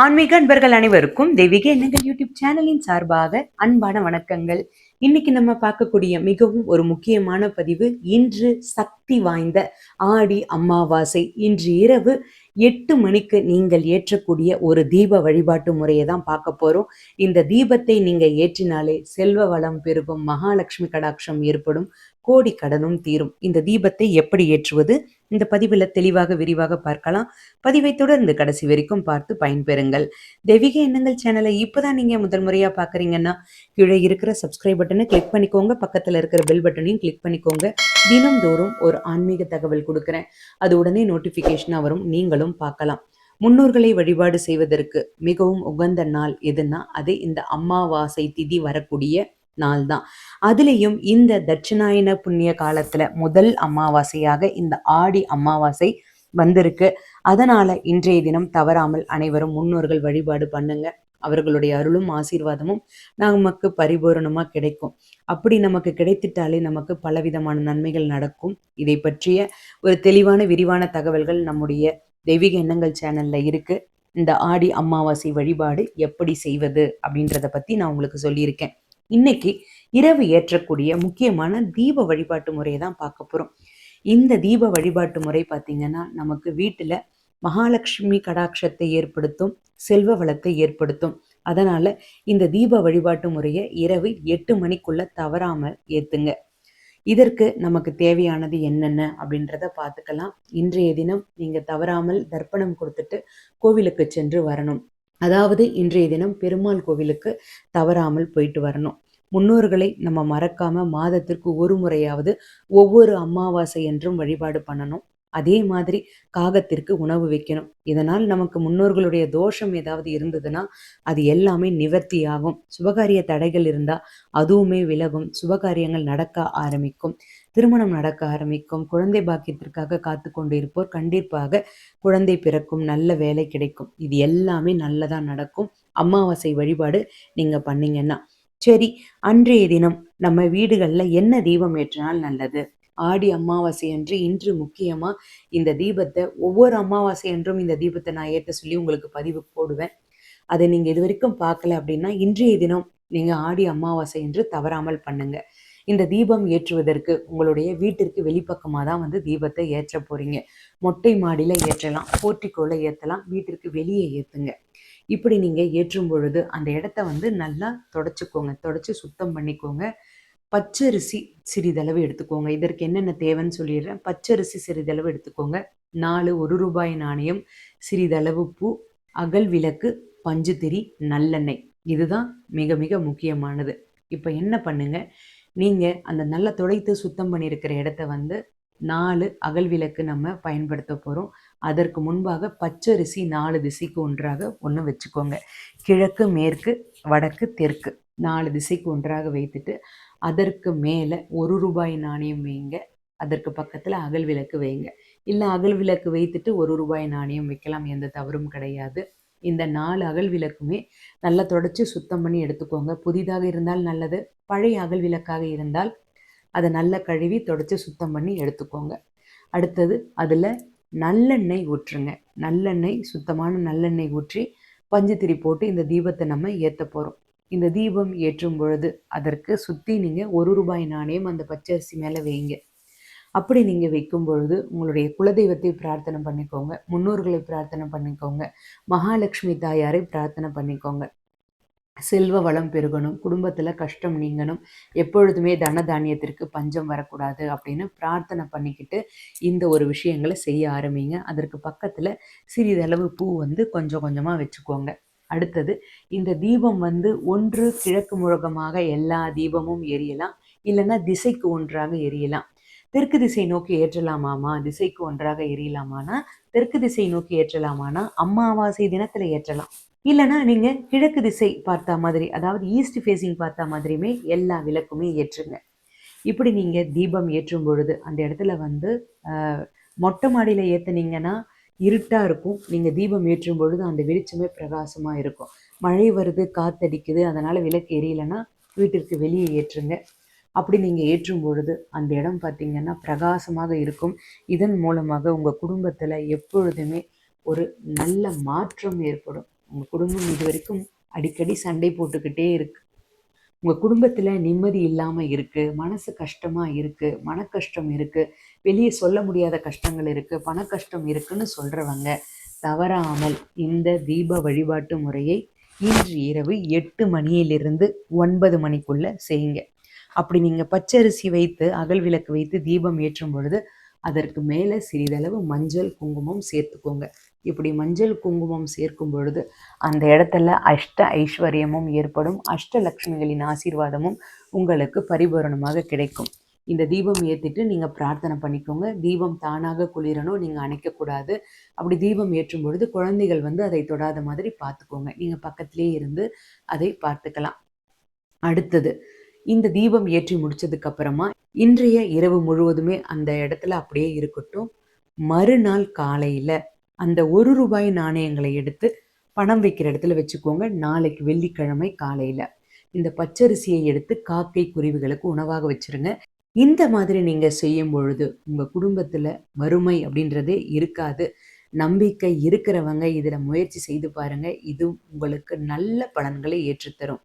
ஆன்மீக அன்பர்கள் அனைவருக்கும் தெய்வீக எண்ணங்கள் யூடியூப் சேனலின் சார்பாக அன்பான வணக்கங்கள். இன்னைக்கு நம்ம பார்க்கக்கூடிய மிகவும் ஒரு முக்கியமான பதிவு இன்று சக்தி வாய்ந்த ஆடி அமாவாசை. இன்று இரவு எட்டு மணிக்கு நீங்கள் ஏற்றக்கூடிய ஒரு தீப வழிபாட்டு முறையை தான் பார்க்க போறோம். இந்த தீபத்தை நீங்க ஏற்றினாலே செல்வ வளம் பெருகும் மகாலட்சுமி கடாட்சம் ஏற்படும் கோடி கடனும் தீரும். இந்த தீபத்தை எப்படி ஏற்றுவது? இந்த பதிவில் தெளிவாக விரிவாக பார்க்கலாம். பதிவை தொடர்ந்து கடைசி வரைக்கும் பார்த்து பயன்பெறுங்கள். தெய்வீக எண்ணங்கள் சேனலை இப்போதான் நீங்க முதல் முறையா பாக்குறீங்கன்னா கீழே இருக்கிற சப்ஸ்கிரைப் பட்டனை கிளிக் பண்ணிக்கோங்க. பக்கத்துல இருக்கிற பெல் பட்டனையும் கிளிக் பண்ணிக்கோங்க. தினம்தோறும் ஒரு ஆன்மீக தகவல் கொடுக்குறேன். அது உடனே நோட்டிஃபிகேஷனாக வரும். நீங்களும் பார்க்கலாம். முன்னோர்களை வழிபாடு செய்வதற்கு மிகவும் உகந்த நாள் எதுன்னா அது இந்த அமாவாசை திதி வரக்கூடிய நாள் தான் அதுலேயும் இந்த தட்சிணாயன புண்ணிய காலத்துல முதல் அமாவாசையாக இந்த ஆடி அமாவாசை வந்திருக்கு. அதனால இன்றைய தினம் தவறாமல் அனைவரும் முன்னோர்கள் வழிபாடு பண்ணுங்க. அவர்களுடைய அருளும் ஆசீர்வாதமும் நமக்கு பரிபூரணமாக கிடைக்கும். அப்படி நமக்கு கிடைத்திட்டாலே நமக்கு பலவிதமான நன்மைகள் நடக்கும். இதை பற்றிய ஒரு தெளிவான விரிவான தகவல்கள் நம்முடைய தெய்வீக எண்ணங்கள் சேனல்ல இருக்கு. இந்த ஆடி அமாவாசை வழிபாடு எப்படி செய்வது அப்படின்றத பத்தி நான் உங்களுக்கு சொல்லியிருக்கேன். இன்னைக்கு இரவு ஏற்றக்கூடிய முக்கியமான தீப வழிபாட்டு முறையை தான் பார்க்க போகிறோம் இந்த தீப வழிபாட்டு முறை பார்த்தீங்கன்னா நமக்கு வீட்டில் மகாலட்சுமி கடாட்சத்தை ஏற்படுத்தும் செல்வ வளத்தை ஏற்படுத்தும். அதனால இந்த தீப வழிபாட்டு முறையை இரவு எட்டு மணிக்குள்ள தவறாமல் ஏத்துங்க. இதற்கு நமக்கு தேவையானது என்னென்ன அப்படின்றத பார்த்துக்கலாம். இன்றைய தினம் நீங்கள் தவறாமல் தர்ப்பணம் கொடுத்துட்டு கோவிலுக்கு சென்று வரணும். அதாவது இன்றைய தினம் பெருமாள் கோவிலுக்கு தவறாமல் போயிட்டு வரணும். முன்னோர்களை நம்ம மறக்காம மாதத்திற்கு ஒரு முறையாவது ஒவ்வொரு அமாவாசை என்றும் வழிபாடு பண்ணணும். அதே மாதிரி காகத்திற்கு உணவு வைக்கணும். இதனால் நமக்கு முன்னோர்களுடைய தோஷம் ஏதாவது இருந்ததுன்னா அது எல்லாமே நிவர்த்தி ஆகும் சுபகாரிய தடைகள் இருந்தா அதுவுமே விலகும். சுபகாரியங்கள் நடக்க ஆரம்பிக்கும். திருமணம் நடக்க ஆரம்பிக்கும். குழந்தை பாக்கியத்திற்காக காத்து கொண்டு இருப்போர் கண்டிப்பாக குழந்தை பிறக்கும். நல்ல வேலை கிடைக்கும். இது எல்லாமே நல்லதா நடக்கும். அமாவாசை வழிபாடு நீங்க பண்ணீங்கன்னா சரி அன்றைய தினம் நம்ம வீடுகளில் என்ன தீபம் ஏற்றினால் நல்லது? ஆடி அமாவாசை அன்று இன்று முக்கியமாக இந்த தீபத்தை ஒவ்வொரு அமாவாசை என்றும் இந்த தீபத்தை நான் ஏற்ற சொல்லி உங்களுக்கு பதிவு போடுவேன். அதை நீங்கள் இது வரைக்கும் பார்க்கல அப்படின்னா இன்றைய தினம் நீங்கள் ஆடி அமாவாசை என்று தவறாமல் பண்ணுங்க. இந்த தீபம் ஏற்றுவதற்கு உங்களுடைய வீட்டிற்கு வெளிப்பக்கமாக தான் வந்து தீபத்தை ஏற்ற போறீங்க. மொட்டை மாடியில் ஏற்றலாம் போர்ட்டிக்கோல ஏற்றலாம் வீட்டிற்கு வெளியே ஏற்றுங்க இப்படி நீங்கள் ஏற்றும் பொழுது அந்த இடத்த வந்து நல்லா தொடச்சிக்கோங்க. தொடச்சி சுத்தம் பண்ணிக்கோங்க. பச்சரிசி சிறிதளவு எடுத்துக்கோங்க. இதற்கு என்னென்ன தேவைன்னு சொல்லிடுறேன். பச்சரிசி சிறிதளவு எடுத்துக்கோங்க. நாலு ஒரு ரூபாய் நாணயம் சிறிதளவு பூ அகல் விளக்கு பஞ்சுத்திரி நல்லெண்ணெய். இதுதான் மிக மிக முக்கியமானது. இப்போ என்ன பண்ணுங்க? நீங்கள் அந்த நல்லா துடைத்து சுத்தம் பண்ணியிருக்கிற இடத்த வந்து நாலு அகல் விளக்கு நம்ம பயன்படுத்த போகிறோம் அதற்கு முன்பாக பச்சரிசி நாலு திசைக்கு ஒன்றாக ஒன்று வச்சுக்கோங்க. கிழக்கு மேற்கு வடக்கு தெற்கு நாலு திசைக்கு ஒன்றாக வைத்துட்டு அதற்கு மேலே ஒரு ரூபாய் நாணயம் வைங்க. அதற்கு பக்கத்தில் அகல் விளக்கு வைங்க. இல்லை அகல் விளக்கு வைத்துட்டு ஒரு ரூபாய் நாணயம் வைக்கலாம் எந்த தவறும் கிடையாது. இந்த நாலு அகல் விளக்குமே நல்லா தொடச்சி சுத்தம் பண்ணி எடுத்துக்கோங்க. புதிதாக இருந்தால் நல்லது பழைய அகல் விளக்காக இருந்தால் அதை நல்லா கழுவி தொடச்சி சுத்தம் பண்ணி எடுத்துக்கோங்க. அடுத்தது அதில் நல்லெண்ணெய் ஊற்றுங்க. நல்லெண்ணெய் சுத்தமான நல்லெண்ணெய் ஊற்றி பஞ்சுத்திரி போட்டு இந்த தீபத்தை நம்ம ஏற்ற போகிறோம் இந்த தீபம் ஏற்றும் பொழுது அதற்கு சுற்றி நீங்கள் ஒரு ரூபாய் நாணயம் அந்த பச்சரிசி மேலே வைங்க. அப்படி நீங்கள் வைக்கும் பொழுது உங்களுடைய குலதெய்வத்தை பிரார்த்தனை பண்ணிக்கோங்க. முன்னோர்களை பிரார்த்தனை பண்ணிக்கோங்க. மகாலட்சுமி தாயாரை பிரார்த்தனை பண்ணிக்கோங்க. செல்வ வளம் பெருகணும் குடும்பத்தில் கஷ்டம் நீங்கணும் எப்பொழுதுமே தன தானியத்திற்கு பஞ்சம் வரக்கூடாது அப்படின்னு பிரார்த்தனை பண்ணிக்கிட்டு இந்த ஒரு விஷயங்களை செய்ய ஆரம்பிங்க. அதற்கு பக்கத்தில் சிறிதளவு பூ வந்து கொஞ்சம் கொஞ்சமாக வச்சுக்கோங்க. அடுத்தது இந்த தீபம் வந்து ஒன்று கிழக்கு முழக்கமாக எல்லா தீபமும் எரியலாம் இல்லைன்னா திசைக்கு ஒன்றாக எரியலாம். தெற்கு திசை நோக்கி ஏற்றலாமாமா? திசைக்கு ஒன்றாக எரியலாமானா? தெற்கு திசை நோக்கி ஏற்றலாமானா? அம்மாவாசை தினத்தில் ஏற்றலாம். இல்லைனா நீங்கள் கிழக்கு திசை பார்த்தா மாதிரி அதாவது ஈஸ்ட் ஃபேஸிங் பார்த்தா மாதிரியுமே எல்லா விளக்குமே ஏற்றுங்க. இப்படி நீங்கள் தீபம் ஏற்றும் பொழுது அந்த இடத்துல வந்து மொட்டை மாடியில் ஏற்றுனீங்கன்னா இருட்டாக இருக்கும். நீங்கள் தீபம் ஏற்றும் பொழுது அந்த வெளிச்சமே பிரகாசமாக இருக்கும். மழை வருது காத்தடிக்குது அதனால் விளக்கு எரியலைன்னா வீட்டிற்கு வெளியே ஏற்றுங்க. அப்படி நீங்கள் ஏற்றும் பொழுது அந்த இடம் பார்த்திங்கன்னா பிரகாசமாக இருக்கும். இதன் மூலமாக உங்கள் குடும்பத்தில் எப்பொழுதுமே ஒரு நல்ல மாற்றம் ஏற்படும். உங்கள் குடும்பம் இது வரைக்கும் அடிக்கடி சண்டை போட்டுக்கிட்டே இருக்கு. உங்கள் குடும்பத்தில் நிம்மதி இல்லாமல் இருக்குது மனசு கஷ்டமாக இருக்குது மன கஷ்டம் இருக்குது வெளியே சொல்ல முடியாத கஷ்டங்கள் இருக்குது பண கஷ்டம் இருக்குன்னு சொல்கிறவங்க தவறாமல் இந்த தீப வழிபாட்டு முறையை இன்று இரவு எட்டு மணியிலிருந்து ஒன்பது மணிக்குள்ளே செய்யுங்க. அப்படி நீங்கள் பச்சரிசி வைத்து அகல் விளக்கு வைத்து தீபம் ஏற்றும் பொழுது அதற்கு மேலே சிறிதளவு மஞ்சள் குங்குமம் சேர்த்துக்கோங்க. இப்படி மஞ்சள் குங்குமம் சேர்க்கும் பொழுது அந்த இடத்துல அஷ்ட ஐஸ்வர்யமும் ஏற்படும். அஷ்டலக்ஷ்மிகளின் ஆசீர்வாதமும் உங்களுக்கு பரிபூரணமாக கிடைக்கும். இந்த தீபம் ஏற்றிட்டு நீங்கள் பிரார்த்தனை பண்ணிக்கோங்க. தீபம் தானாக குளிரணும் நீங்கள் அணைக்கக்கூடாது. அப்படி தீபம் ஏற்றும் பொழுது குழந்தைகள் வந்து அதை தொடாத மாதிரி பார்த்துக்கோங்க. நீங்கள் பக்கத்திலே இருந்து அதை பார்த்துக்கலாம். அடுத்தது இந்த தீபம் ஏற்றி முடிச்சதுக்கு அப்புறமா இன்றைய இரவு முழுவதுமே அந்த இடத்துல அப்படியே இருக்கட்டும். மறுநாள் காலையில் அந்த ஒரு ரூபாய் நாணயங்களை எடுத்து பணம் வைக்கிற இடத்துல வச்சுக்கோங்க. நாளைக்கு வெள்ளிக்கிழமை காலையில். இந்த பச்சரிசியை எடுத்து காக்கை குருவிகளுக்கு உணவாக வச்சிருங்க. இந்த மாதிரி நீங்கள் செய்யும் பொழுது உங்கள் குடும்பத்தில் வறுமை அப்படின்றதே இருக்காது. நம்பிக்கை இருக்கிறவங்க இதில் முயற்சி செய்து பாருங்க. இது உங்களுக்கு நல்ல பலன்களை ஏற்றுத்தரும்.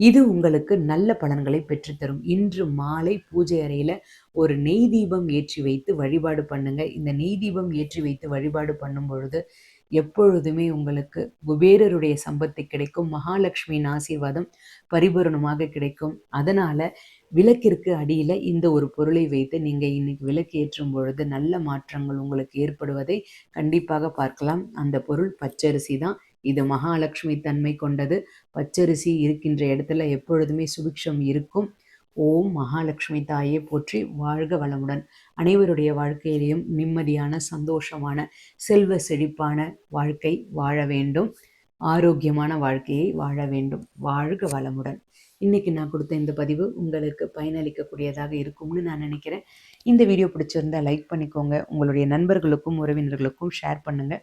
இது உங்களுக்கு நல்ல பலன்களை பெற்றுத்தரும். இன்று மாலை பூஜை அறையில் ஒரு நெய் தீபம் ஏற்றி வைத்து வழிபாடு பண்ணுங்க. இந்த நெய் தீபம் ஏற்றி வைத்து வழிபாடு பண்ணும் பொழுது எப்பொழுதுமே உங்களுக்கு குபேரருடைய சம்பத்து கிடைக்கும். மகாலட்சுமியின் ஆசீர்வாதம் பரிபூரணமாக கிடைக்கும். அதனால் விளக்கிற்கு அடியில் இந்த ஒரு பொருளை வைத்து நீங்கள் இன்னைக்கு விளக்கு ஏற்றும் பொழுது நல்ல மாற்றங்கள் உங்களுக்கு ஏற்படுவதை கண்டிப்பாக பார்க்கலாம். அந்த பொருள் பச்சரிசி தான். இது மகாலட்சுமி தன்மை கொண்டது. பச்சரிசி இருக்கின்ற இடத்துல எப்பொழுதுமே சுபிக்ஷம் இருக்கும். ஓம் மகாலட்சுமி தாயே போற்றி வாழ்க வளமுடன். அனைவருடைய வாழ்க்கையிலையும் நிம்மதியான சந்தோஷமான செல்வ செழிப்பான வாழ்க்கை வாழ வேண்டும். ஆரோக்கியமான வாழ்க்கையை வாழ வேண்டும். வாழ்க வளமுடன். இன்னைக்கு நான் கொடுத்த இந்த பதிவு உங்களுக்கு பயனளிக்கக்கூடியதாக இருக்கும்னு நான் நினைக்கிறேன். இந்த வீடியோ பிடிச்சிருந்தா லைக் பண்ணிக்கோங்க. உங்களுடைய நண்பர்களுக்கும் உறவினர்களுக்கும் ஷேர் பண்ணுங்கள்